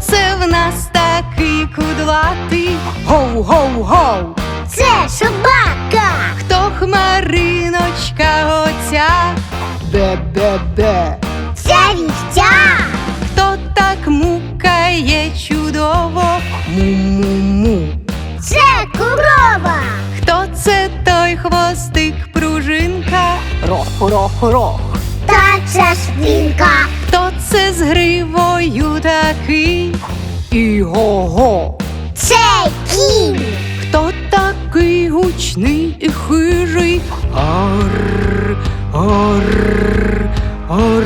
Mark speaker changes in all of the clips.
Speaker 1: це в нас такий кудлатий? Гоу-гоу-гоу!
Speaker 2: Це собака.
Speaker 1: Хто хмариночка оця? Бе-бе-бе.
Speaker 2: Це вівця.
Speaker 1: Хто так мукає чудово? Му-му-му.
Speaker 2: Це корова.
Speaker 1: Хто це той хвостик пружинка? Рох-рох-рох.
Speaker 2: Та це свинка.
Speaker 1: Хто це з такий? І-го-го.
Speaker 2: Це кінь.
Speaker 1: Хто такий гучний і хижий? Ар, ар, ар.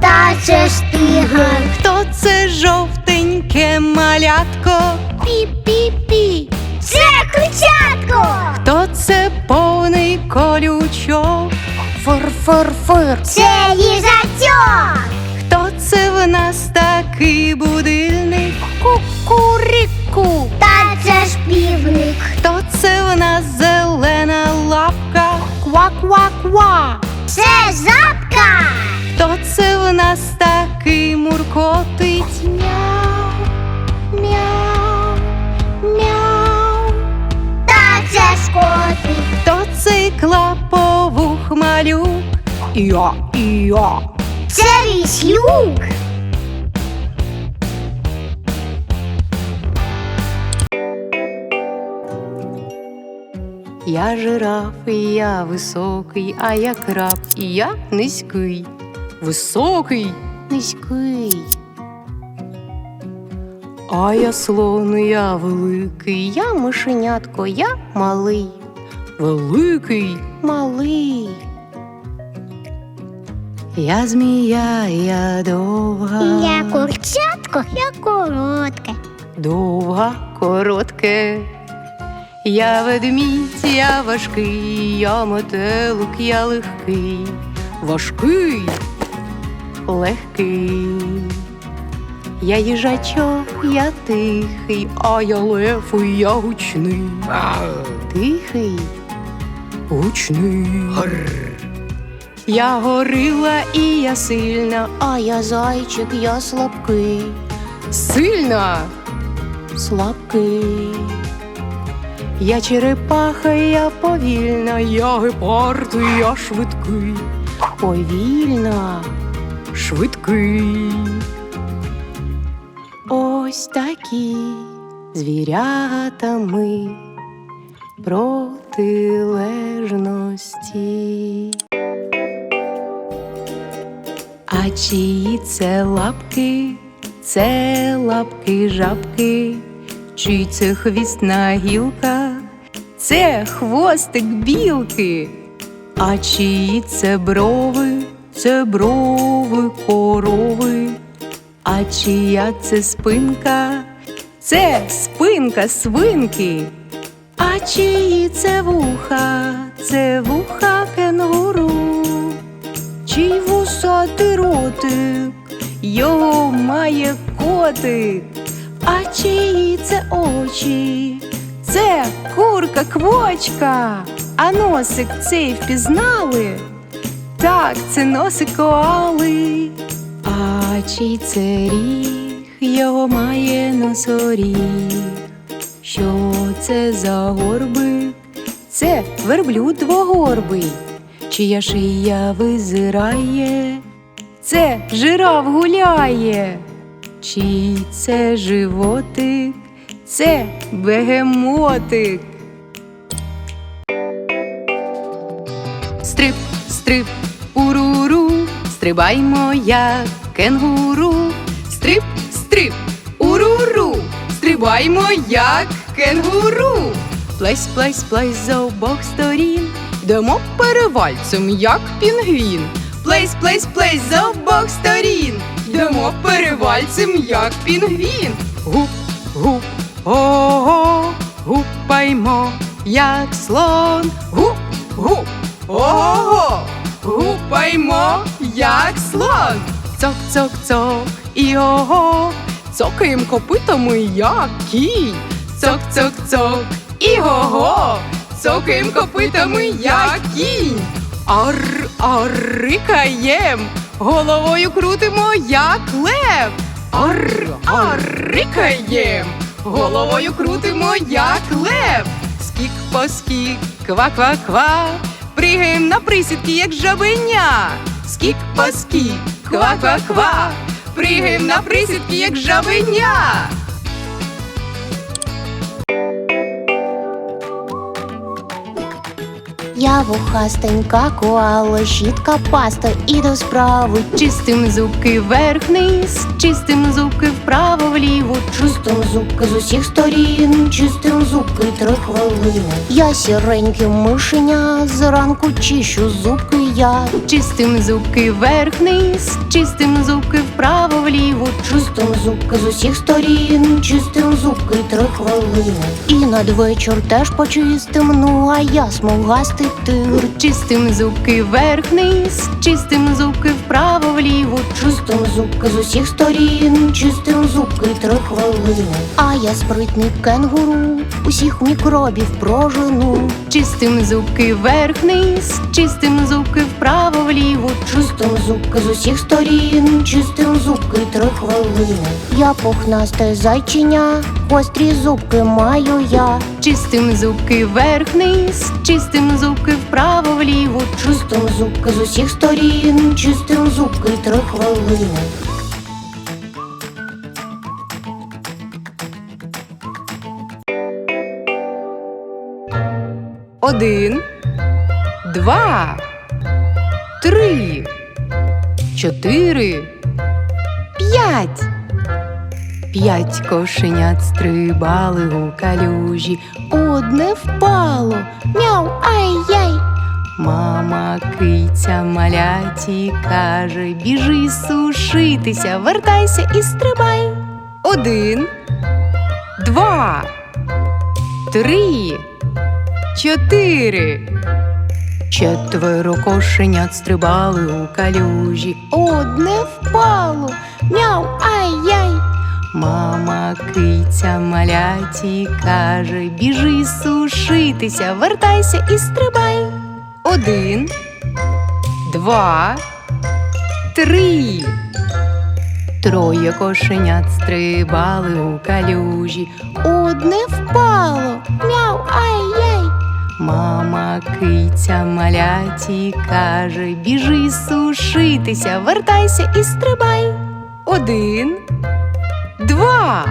Speaker 2: Та це ж тигр.
Speaker 1: Хто це жовтеньке малятко? Пі-пі-пі.
Speaker 2: Це курчатко.
Speaker 1: Хто це повний колючок? Фыр-фыр-фыр.
Speaker 2: Це їжачок.
Speaker 1: В нас такий будильник? Кукуріку.
Speaker 2: Та це ж півник.
Speaker 1: Хто це в нас зелена лапка? Ква-ква-ква.
Speaker 2: Це жабка.
Speaker 1: Хто це в нас такий муркотить? Мяу, мяу, мяу.
Speaker 2: Та це ж котик.
Speaker 1: Хто цей клаповух малюк? Я, я.
Speaker 2: Це віслюк.
Speaker 1: Я жираф, і я високий, а я краб, і я низький. Високий, низький. А я слон, і я великий, я мишенятко, я малий. Великий, малий. Я змія, я довга.
Speaker 2: Я курчатко, я коротке.
Speaker 1: Довга, коротке. Я ведмідь, я важкий, я метелик, я легкий, важкий, легкий. Я їжачок, я тихий, а я лев, і я гучний. Тихий, гучний. Я горила і я сильна, а я зайчик, я слабкий. Сильна, слабкий. Я черепаха, я повільна, я гепард, я швидкий. Повільна, швидкий. Ось такі звірята ми протилежності. А чиї це лапки, це лапки жабки, чий це хвіст на гілках, це хвостик білки, а чиї це брови, це брови корови, а чия це спинка, це спинка свинки, а чиї це вуха, це вуха кенгуру. Чий вусатий ротик, його має котик, а чиї це очі, це курка квочка, а носик цей впізнали? Так, це носик коали, а чий це ріг, його має носоріг. Що це за горбик? Це верблюд двогорбий. Чия шия визирає, це жираф гуляє, чий це животик, це бегемотик. Стрип, стрип, уруру, стрибаймо, як кенгуру. Стрип, стрип, уруру, стрибаймо, як кенгуру. Плесь, плесь, плесь з обох сторін. Йдемо перевальцем, як пінгвін. Плесь, плесь, плесь з обох сторін. Йдемо перевальцем, як пінгвін. Гуп, гуп, ого, гупаймо, як слон. Гуп, гуп, ого, гупаймо, як слон. Цок, цок, цок, і ого, цокаєм копитами, як кінь. Цок, цок, цок, і го цокаєм копитами, як кінь. Ар, ар, рикаєм, головою крутимо, як лев. Ар, арикаєм, головою крутимо, як лев. Скік по скік, ква-ква-ква, пригаєм на присідки, як жабеня. Скік по скік, ква-ква-ква, пригаєм на присідки, як жабеня.
Speaker 2: Я вухастенька коала, щітка паста і до справи.
Speaker 1: Чистим зубки вверх-вниз, чистим зубки вправо-вліво.
Speaker 2: Чистим зубки з усіх сторін, чистим зубки три хвилини. Я сіреньке мишеня, зранку чищу зубки я.
Speaker 1: Чистим зубки вверх-вниз, чистим зубки вправо-вліво.
Speaker 2: Чистим зубки з усіх сторін, чистим зубки три хвилини. І надвечір теж почистим, ну а я смугастий тигр.
Speaker 1: Чистим зубки вверх-вниз, чистим зубки вправо-вліво.
Speaker 2: Чистим зубки з усіх сторін, чистим зубки три хвилини. А я спритний кенгуру, усіх мікробів прожену.
Speaker 1: Чистим зубки вверх-вниз, чистим зубки вправо-вліво.
Speaker 2: Чистим зубки з усіх сторін, чистим зубки три хвилини. Я пухнасте зайчиня, гострі зубки маю я.
Speaker 1: Чистим зубки вверх-вниз, чистим зубки вправо-вліво.
Speaker 2: Чистим зубки з усіх сторін, чистим зубки три хвилини.
Speaker 1: Один, два, три, чотири, п'ять. П'ять кошенят стрибали у калюжі, одне впало, мяу, ай-яй. Мама киця маляті каже, біжи сушитися, вертайся і стрибай. Один, два, три, чотири. Четверо кошенят стрибали у калюжі, одне впало, мяу, ай-яй. Мама киця маляті каже, біжи сушитися, вертайся і стрибай. Один, два, три. Троє кошенят стрибали у калюжі, одне впало, мяу, ай-яй. Мама киця маляті каже, біжи сушитися, вертайся і стрибай. Один, два.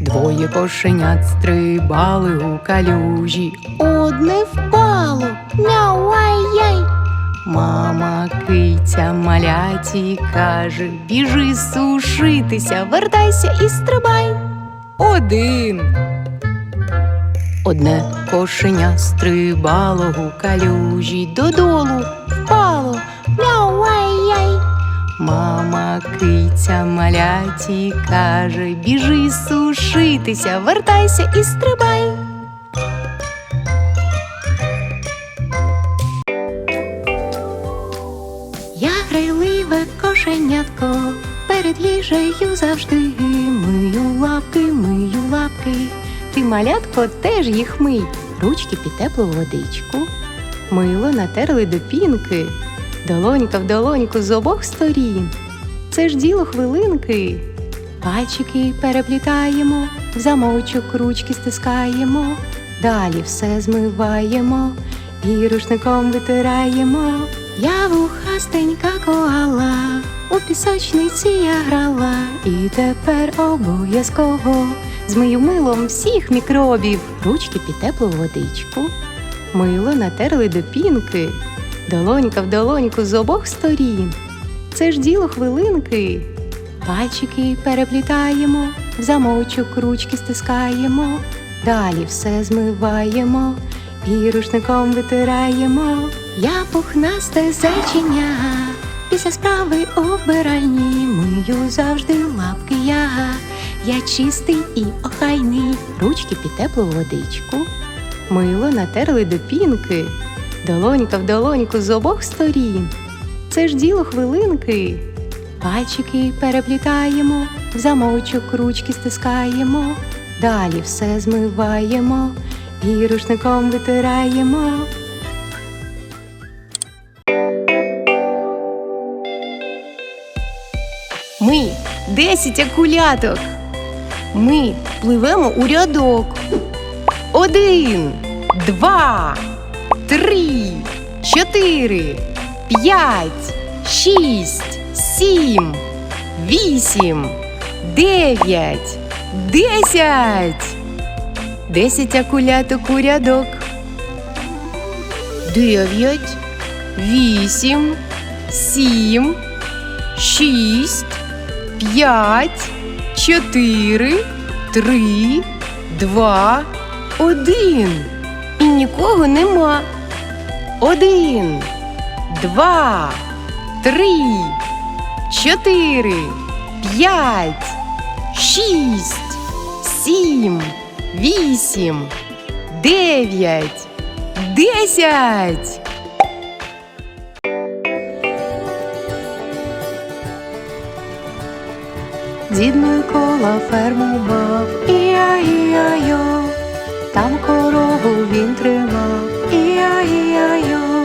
Speaker 1: Двоє кошенят стрибали у калюжі, одне впало, мяу, ай-яй. Мама киця маляті каже, біжи сушитися, вертайся і стрибай. Один. Одне кошеня стрибало у калюжі, додолу впало, мяу, ай-яй. Мама киця маляті каже, біжи сушитися, вертайся і стрибай. Я грайливе кошенятко, перед їжею завжди мию лапки, мию лапки. Ти малятко теж їх мий, ручки під теплу водичку. Мило натерли до пінки, долонька в долоньку з обох сторін. Це ж діло хвилинки. Пальчики переплітаємо, в замочок ручки стискаємо, далі все змиваємо і рушником витираємо. Я вухастенька коала, у пісочниці я грала, і тепер обов'язково змию милом всіх мікробів, ручки під теплу водичку. Мило натерли до пінки, долонька в долоньку з обох сторін. Це ж діло хвилинки. Пальчики переплітаємо, в замочок ручки стискаємо, далі все змиваємо і рушником витираємо. Я пухнасте зайчиня, після справи обиральні мию завжди лапки я. Я чистий і охайний, ручки під теплу водичку. Мило натерли до пінки, долонька в долоньку з обох сторін. Це ж діло хвилинки. Пальчики переплітаємо, в замочок ручки стискаємо, далі все змиваємо і рушником витираємо. Ми десять акуляток. Ми пливемо у рядок. Один, два, три, чотири, п'ять, шість, сім, вісім, дев'ять, десять. Десять акуляток у рядок. Дев'ять, вісім, сім, шість, п'ять, чотири, три, два, один. І нікого нема. Один, два, три, чотири, п'ять, шість, сім, вісім, дев'ять, десять. Дід Микола ферму мав, іа-іа-йо, там корову він тримав, іа-іа-йо,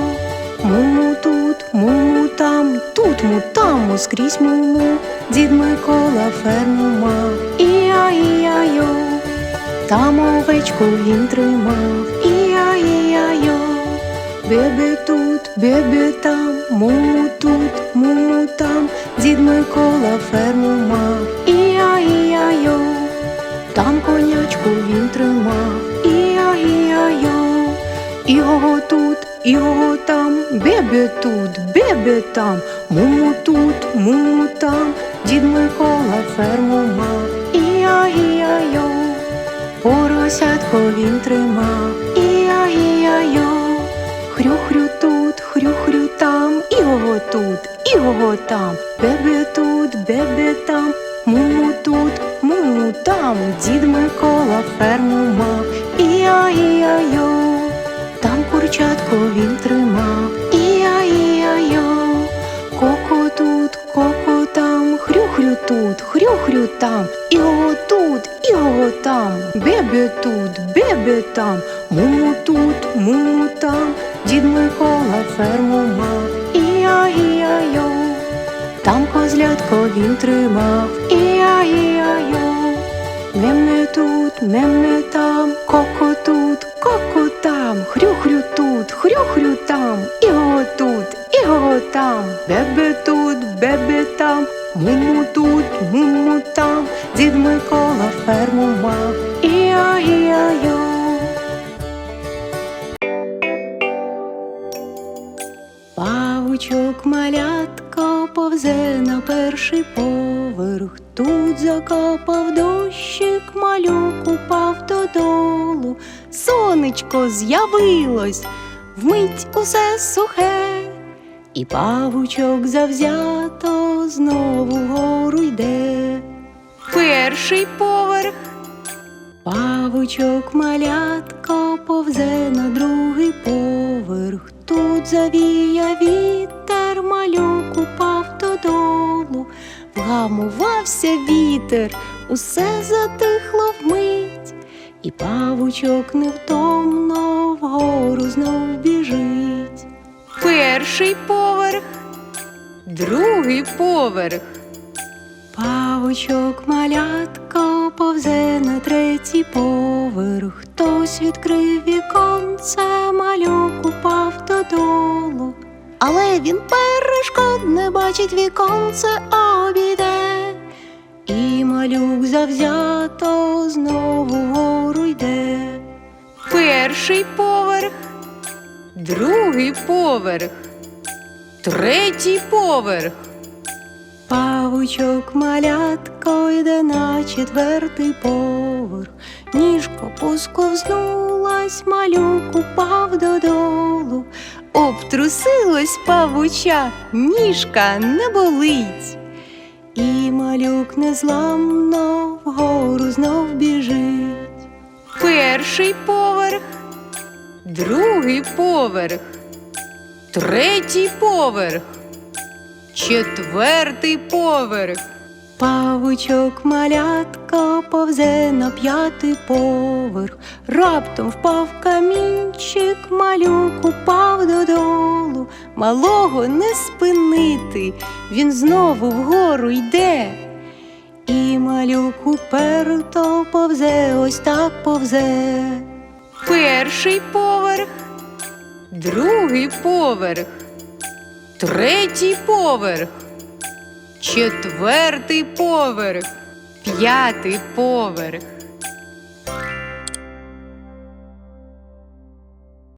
Speaker 1: муму тут, муму там, тут му, там му, скрізь муму, дід Микола ферму мав, іа-іа-йо, там овечку він тримав, бебе тут, бебе там, муму тут, муму там, дід Микола ферму мав, іа-іа-йо, там конячку він тримав, іа-іа-йо, його тут, його там, бебе тут, бебе там, муму тут, муму там, дід Микола ферму мав, іа-іа-йо, поросятко він тримав, хрю-хрю тут, хрю-хрю там, його тут, його там, бебе тут, бебе там, муму тут, муму там, дід Микола ферму мав, іа-іа-йо, там курчатко він тримав, іа-іа-йо, коко тут, коко там, хрю-хрю тут, хрю-хрю там, іго тут, іго там, бебе тут, бебе там, муму тут, муму там, ферму мав, іа-іа-йо, там козлятко він тримав, іа-іа-йо, меме тут, меме там, коко тут, коко там, хрю-хрю тут, хрю-хрю там, іго тут, іго там, бебе тут, бебе там, муму тут, муму там, дід Микола ферму мав, іа-іа-йо. Павучок малятко повзе на перший поверх. Тут закапав дощик, малюк упав додолу. Сонечко з'явилось, вмить усе сухе, і павучок завзято знову вгору йде. Перший поверх. Павучок малятко повзе на другий поверх. Тут завіяв вітер, малюк упав додолу. Вгамувався вітер, усе затихло вмить, і павучок невтомно вгору знов біжить. Перший поверх, другий поверх. Павучок малятко повзе на третій поверх. Хтось відкрив віконце, малюк упав додолу. Але він перешкод не бачить віконце обійде. І малюк завзято знову вгору йде. Перший поверх, другий поверх, третій поверх. Павучок малятко йде на четвертий поверх, ніжко посковзнулась, малюк упав додолу, обтрусилось павуча, ніжка не болить, і малюк незламно вгору знов біжить. Перший поверх, другий поверх, третій поверх. Четвертий поверх. Павучок малятко повзе на п'ятий поверх. Раптом впав камінчик, малюк упав додолу. Малого не спинити, він знову вгору йде. І малюк уперто повзе, ось так повзе. Перший поверх, другий поверх, третій поверх, четвертий поверх, п'ятий поверх,